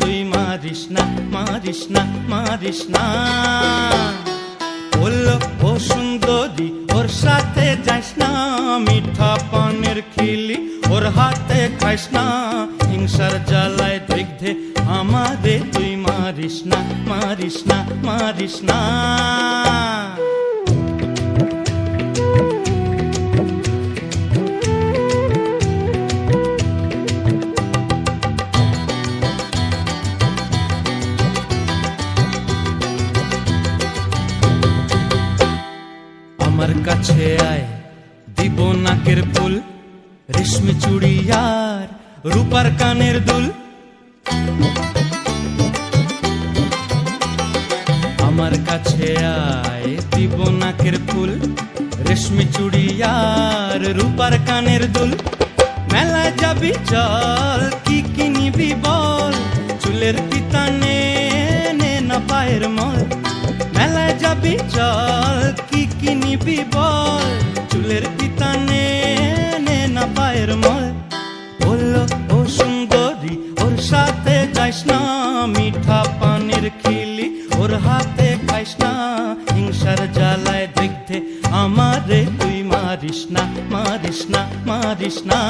তুই মারিস না মারিস না মারিস না। বলল, ও সুন্দরী, ওর সাথে যাইস না, মিঠা পানের খিলি ওর হাতে খাইস না। হিংসার জ্বালায় দগ্ধে আমারে তুই মারিস না মারিস না মারিস না। আমার কাছে আয়। দিব নাকের ফুল, রেশমি চুড়িয়ার রূপার কানের দুল। আমার কাছে আয়, দিব নাকের ফুল, রেশমি চুড়িয়ার রূপার কানের দুল। মেলায় যাবি চল, কি কিনিবি বল? চুলের পিতানে নে না পায়ের মল। মেলায় যাবি চল কি কিনিবি বল? চুলের পিতানে নে না পায়ের মল। বলল, ও সুন্দরী, ওর সাথে যাইস না। মিঠা পানির খিলি ওর হাতে খাইস না। হিংসার জ্বালায় দেখতে আমারে তুই মারিস না মারিস না মারিস না।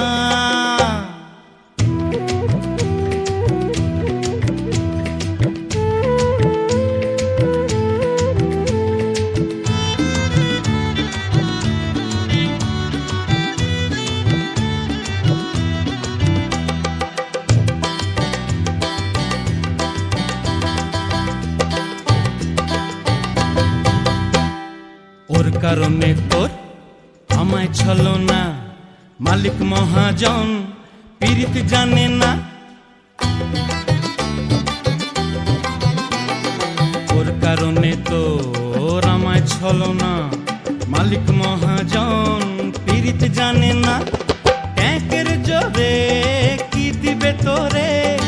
কারণে তোর আমায় ছলো না। মালিক মহাজন পীড়িত জানে না। ওর কারণে তোর আমায় ছলো না। মালিক মহাজন পীড়িত জানে না। ট্যাঁকের জোরে কি দিবে তোরে?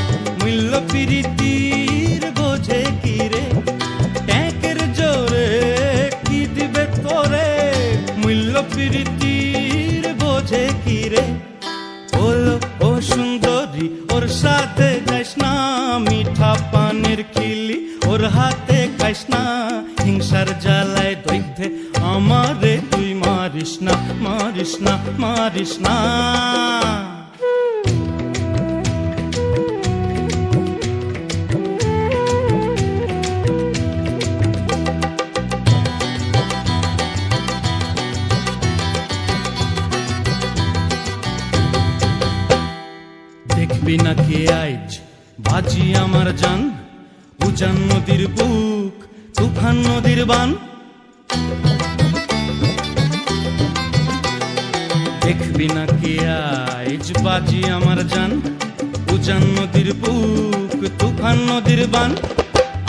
মূল্য পীড়িতির মূল্য পীড়িতির বোঝে কি রে? বলো, ও সুন্দরী, ওর সাথে যাইস না মিঠা পানের খিলি, ওর হাতে খাইস না হিংসার জ্বালায় দৈধ্যে আমারে তুই মারিস না মারিস না মারিস না। দেখবি না কে আইজ বাজি আমার জান, উজান নদীর বুক, তুফান নদীর বান। দেখবি না কে আইজ বাজি আমার জান, উজান নদীর বুক, তুফান নদীর বান।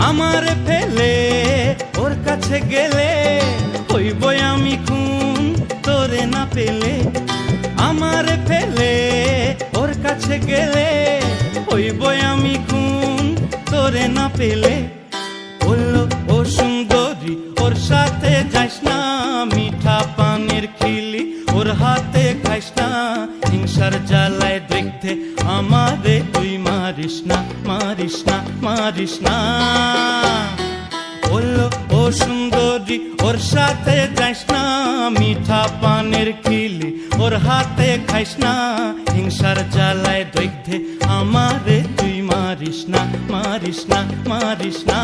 আমার ফেলে, ওর কাছে গেলে হইব আমি খুন, তোরে না পেলে। তোরে না পেলে? বলল, ও সুন্দরী, ওর সাথে যাইস না, মিঠা পানের খিলি, ওর হাতে খাইস না। হিংসার জ্বালায় দেখতে আমারে তুই মারিস না মারিস না মারিস না। বলল, ও সুন্দরী, ওর সাথে যাইস না, মিঠা পানের খিলি, ওর হাতে খাইস না। হিংসার জ্বালায় দৈধ্যে আমারে তুই মারিস না মারিস না মারিস না